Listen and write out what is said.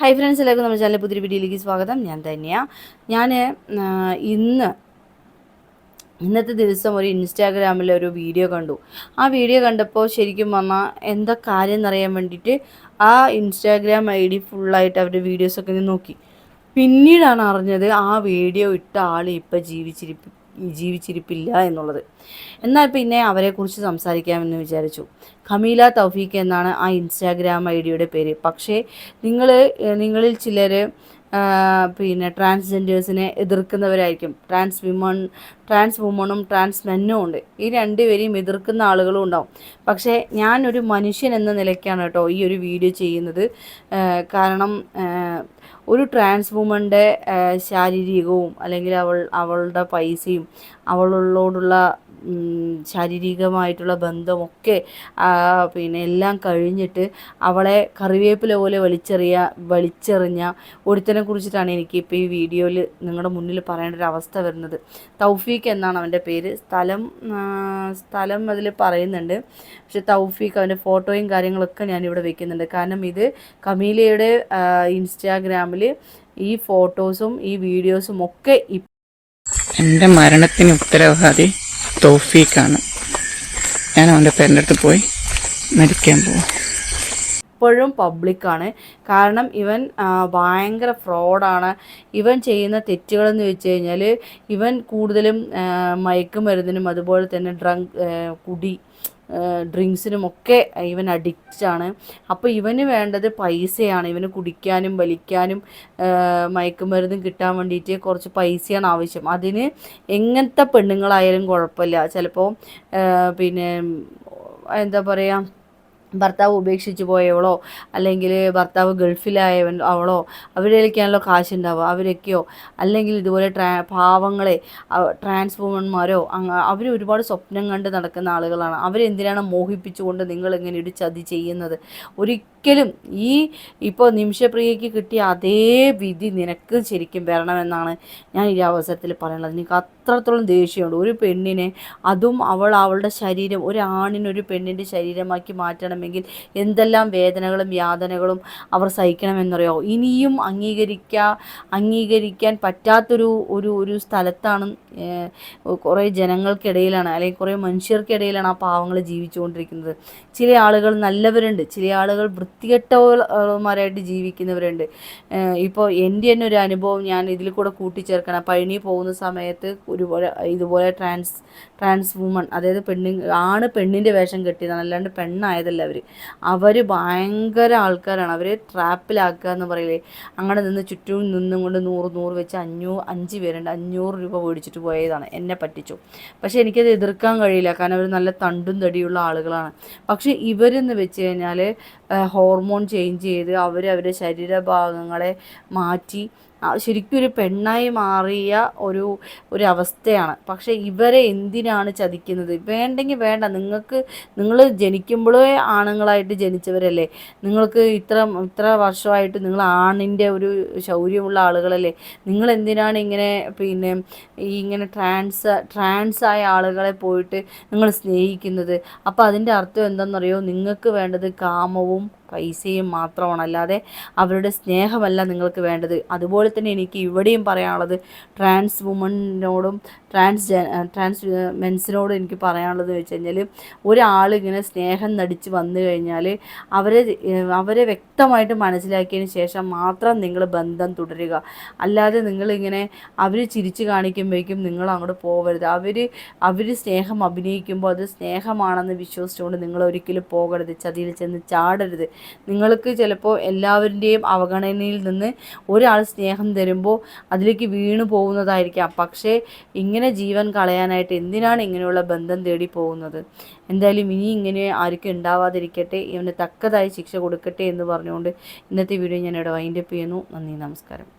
Hi friends എല്ലാവർക്കും നമ്മുടെ ചാനലിൽ പുതിയ വീഡിയോയിലേക്ക് സ്വാഗതം. ഞാൻ തന്നെയാണ് ഞാൻ ഇന്ന് ഇന്നത്തെ ദിവസം ഒരു ഇൻസ്റ്റാഗ്രാമിൽ ഒരു വീഡിയോ കണ്ടു. ആ വീഡിയോ കണ്ടപ്പോൾ ശരിക്കും പറഞ്ഞാൽ എന്താ കാര്യം എന്നറിയാൻ വേണ്ടിയിട്ട് ആ ഇൻസ്റ്റാഗ്രാം ഐ ഡി ഫുള്ളായിട്ട് അവരുടെ വീഡിയോസൊക്കെ നോക്കി. പിന്നീടാണ് അറിഞ്ഞത് ആ വീഡിയോ ഇട്ട ആൾ ഇപ്പോൾ ജീവിച്ചിരിപ്പ് ജീവിച്ചിരിപ്പില്ല എന്നുള്ളത്. എന്നാൽ പിന്നെ അവരെക്കുറിച്ച് സംസാരിക്കാമെന്ന് വിചാരിച്ചു. ഖമീല തൗഫീഖ് എന്നാണ് ആ ഇൻസ്റ്റാഗ്രാം ഐ ഡിയുടെ പേര്. പക്ഷേ നിങ്ങൾ നിങ്ങളിൽ ചിലർ പിന്നെ ട്രാൻസ്ജെൻഡേഴ്സിനെ എതിർക്കുന്നവരായിരിക്കും. ട്രാൻസ് വിമൺ ട്രാൻസ് വുമണും ട്രാൻസ് മെന്നും ഉണ്ട്. ഈ രണ്ടുപേരെയും എതിർക്കുന്ന ആളുകളും ഉണ്ടാവും. പക്ഷേ ഞാനൊരു മനുഷ്യൻ എന്ന നിലയ്ക്കാണ് കേട്ടോ ഈ ഒരു വീഡിയോ ചെയ്യുന്നത്. കാരണം ഒരു ട്രാൻസ് വുമന്റെ ശാരീരികവും അല്ലെങ്കിൽ അവൾ അവളുടെ പൈസയും അവളോടുള്ള ശാരീരികമായിട്ടുള്ള ബന്ധമൊക്കെ പിന്നെ എല്ലാം കഴിഞ്ഞിട്ട് അവളെ കറിവേപ്പില പോലെ വലിച്ചെറിയ വലിച്ചെറിഞ്ഞ ഒരുത്തനെ കുറിച്ചിട്ടാണ് എനിക്ക് ഇപ്പോൾ ഈ വീഡിയോയിൽ നിങ്ങളുടെ മുന്നിൽ പറയേണ്ട ഒരു അവസ്ഥ വരുന്നത്. തൗഫീഖ് എന്നാണ് അവന്റെ പേര്. സ്ഥലം സ്ഥലം അതിൽ പറയുന്നുണ്ട്. പക്ഷെ തൗഫീഖ് അവന്റെ ഫോട്ടോയും കാര്യങ്ങളൊക്കെ ഞാനിവിടെ വെക്കുന്നുണ്ട്. കാരണം ഇത് കമീലയുടെ ഇൻസ്റ്റാഗ്രാമിൽ ഈ ഫോട്ടോസും ഈ വീഡിയോസും ഒക്കെ എന്റെ മരണത്തിന് ഉത്തരവാദി തോഫീക്കാണ്. ഞാൻ അവന്റെ പേരന്റെ അടുത്ത് പോയി മരിക്കാൻ പോകും ഇപ്പോഴും പബ്ലിക്കാണ്. കാരണം ഇവൻ ഭയങ്കര ഫ്രോഡാണ്. ഇവൻ ചെയ്യുന്ന തെറ്റുകളെന്ന് വെച്ച് കഴിഞ്ഞാൽ ഇവൻ കൂടുതലും മയക്കുമരുന്നിനും അതുപോലെ തന്നെ ഡ്രങ്ക് കുടി ഡ്രിങ്ക്സിനുമൊക്കെ ഇവൻ അഡിക്റ്റാണ് അപ്പോൾ ഇവന് വേണ്ടത് പൈസയാണ്. ഇവന് കുടിക്കാനും വലിക്കാനും മയക്കുമരുന്നും കിട്ടാൻ വേണ്ടിയിട്ട് കുറച്ച് പൈസയാണ് ആവശ്യം. അതിന് എങ്ങനത്തെ പെണ്ണുങ്ങളായാലും കുഴപ്പമില്ല. ചിലപ്പോൾ പിന്നെ എന്താ പറയുക ഭർത്താവ് ഉപേക്ഷിച്ച് പോയവളോ അല്ലെങ്കിൽ ഭർത്താവ് ഗൾഫിലായവൻ അവളോ അവരിലേക്കാണല്ലോ കാശുണ്ടാവുക. അവരൊക്കെയോ അല്ലെങ്കിൽ ഇതുപോലെ ട്രാ പാവങ്ങളെ ട്രാൻസ്ഫോമന്മാരോ അങ്ങ അവർ ഒരുപാട് സ്വപ്നം കണ്ട് നടക്കുന്ന ആളുകളാണ്. അവരെന്തിനാണ് മോഹിപ്പിച്ചുകൊണ്ട് നിങ്ങൾ ഇങ്ങനെ ഒരു ചതി ചെയ്യുന്നത്? ഒരിക്കലും ഈ ഇപ്പോൾ നിമിഷപ്രിയയ്ക്ക് കിട്ടിയ അതേ വിധി നിനക്ക് ശരിക്കും വരണമെന്നാണ് ഞാൻ ഈ അവസരത്തിൽ പറയുന്നത്. നിനക്ക് അത്രത്തോളം ദേഷ്യമുണ്ട്. ഒരു പെണ്ണിനെ അതും അവൾ അവളുടെ ശരീരം ഒരു ആണിനൊരു പെണ്ണിന്റെ ശരീരമാക്കി മാറ്റണം ചെയ്യണമെങ്കിൽ എന്തെല്ലാം വേദനകളും യാതനകളും അവർ സഹിക്കണമെന്നറിയോ? ഇനിയും അംഗീകരിക്കാ അംഗീകരിക്കാൻ പറ്റാത്തൊരു ഒരു ഒരു സ്ഥലത്താണ് കുറേ ജനങ്ങൾക്കിടയിലാണ് അല്ലെങ്കിൽ കുറേ മനുഷ്യർക്കിടയിലാണ് ആ പാവങ്ങൾ ജീവിച്ചുകൊണ്ടിരിക്കുന്നത്. ചില ആളുകൾ നല്ലവരുണ്ട് ചില ആളുകൾ വൃത്തികെട്ടവന്മാരായിട്ട് ജീവിക്കുന്നവരുണ്ട്. ഇപ്പോൾ എന്റെ തന്നെ ഒരു അനുഭവം ഞാൻ ഇതിൽ കൂടെ കൂട്ടിച്ചേർക്കണം. പഴനി പോകുന്ന സമയത്ത് ഒരുപോലെ ഇതുപോലെ ട്രാൻസ് ട്രാൻസ് വുമൺ അതായത് പെണ്ണി ആണ് പെണ്ണിന്റെ വേഷം കെട്ടിയതാണ് അല്ലാണ്ട് പെണ്ണായതല്ല. അവർ അവർ ഭയങ്കര ആൾക്കാരാണ്. അവരെ ട്രാപ്പിലാക്കുക എന്ന് പറയില്ലേ. അങ്ങനെ നിന്ന് ചുറ്റും നിന്നും കൊണ്ട് നൂറ് നൂറ് വെച്ച് അഞ്ഞൂറ് അഞ്ച് പേരുണ്ട്. അഞ്ഞൂറ് രൂപ മേടിച്ചിട്ട് പോയതാണ്. എന്നെ പറ്റിച്ചു. പക്ഷേ എനിക്കത് എതിർക്കാൻ കഴിയില്ല. കാരണം അവർ നല്ല തണ്ടും തടിയുള്ള ആളുകളാണ്. പക്ഷേ ഇവരെന്ന് വെച്ച് കഴിഞ്ഞാൽ ഹോർമോൺ ചേഞ്ച് ചെയ്ത് അവർ അവരുടെ ശരീരഭാഗങ്ങളെ മാറ്റി ശരിക്കും ഒരു പെണ്ണായി മാറിയ ഒരു ഒരു അവസ്ഥയാണ്. പക്ഷേ ഇവരെ എന്തിനാണ് ചതിക്കുന്നത്? വേണ്ടെങ്കിൽ വേണ്ട. നിങ്ങൾക്ക് നിങ്ങൾ ജനിക്കുമ്പോഴേ ആണുങ്ങളായിട്ട് ജനിച്ചവരല്ലേ? നിങ്ങൾക്ക് ഇത്ര ഇത്ര വർഷമായിട്ട് നിങ്ങൾ ആണിന്റെ ഒരു ശൗര്യമുള്ള ആളുകളല്ലേ? നിങ്ങൾ എന്തിനാണ് ഇങ്ങനെ പിന്നെ ഈ ഇങ്ങനെ ട്രാൻസ് ട്രാൻസ് ആയ ആളുകളെ പോയിട്ട് നിങ്ങൾ സ്നേഹിക്കുന്നത്? അപ്പോൾ അതിന്റെ അർത്ഥം എന്താണെന്നറിയോ നിങ്ങൾക്ക് വേണ്ടത് കാമവും പൈസയും മാത്രമാണ്. അല്ലാതെ അവരുടെ സ്നേഹമല്ല നിങ്ങൾക്ക് വേണ്ടത്. അതുപോലെ തന്നെ എനിക്ക് ഇവിടെയും പറയാനുള്ളത് ട്രാൻസ് വുമണിനോടും ട്രാൻസ് ട്രാൻസ് മെൻസിനോടും എനിക്ക് പറയാനുള്ളത് വെച്ച് കഴിഞ്ഞാൽ ഒരാളിങ്ങനെ സ്നേഹം നടിച്ച് വന്നു കഴിഞ്ഞാൽ അവരെ അവരെ വ്യക്തമായിട്ട് മനസ്സിലാക്കിയതിന് ശേഷം മാത്രം നിങ്ങൾ ബന്ധം തുടരുക. അല്ലാതെ നിങ്ങളിങ്ങനെ അവർ ചിരിച്ചു കാണിക്കുമ്പോഴേക്കും നിങ്ങൾ അങ്ങോട്ട് പോകരുത് അവർ അവർ സ്നേഹം അഭിനയിക്കുമ്പോൾ അത് സ്നേഹമാണെന്ന് വിശ്വസിച്ചുകൊണ്ട് നിങ്ങൾ ഒരിക്കലും പോകരുത്. ചതിയിൽ ചെന്ന് ചാടരുത്. നിങ്ങൾക്ക് ചിലപ്പോൾ എല്ലാവരുടെയും അവഗണനയിൽ നിന്ന് ഒരാൾ സ്നേഹം തരുമ്പോൾ അതിലേക്ക് വീണു പോകുന്നതായിരിക്കാം. പക്ഷേ ഇങ്ങനെ ജീവൻ കളയാനായിട്ട് എന്തിനാണ് ഇങ്ങനെയുള്ള ബന്ധം തേടി പോകുന്നത്? എന്തായാലും ഇനി ഇങ്ങനെ ആർക്കും ഉണ്ടാവാതിരിക്കട്ടെ ഇവന് തക്കതായി ശിക്ഷ കൊടുക്കട്ടെ എന്ന് പറഞ്ഞുകൊണ്ട് ഇന്നത്തെ വീഡിയോ ഞാനിവിടെ വൈൻഡപ്പ് ചെയ്യുന്നു. നന്ദി നമസ്കാരം.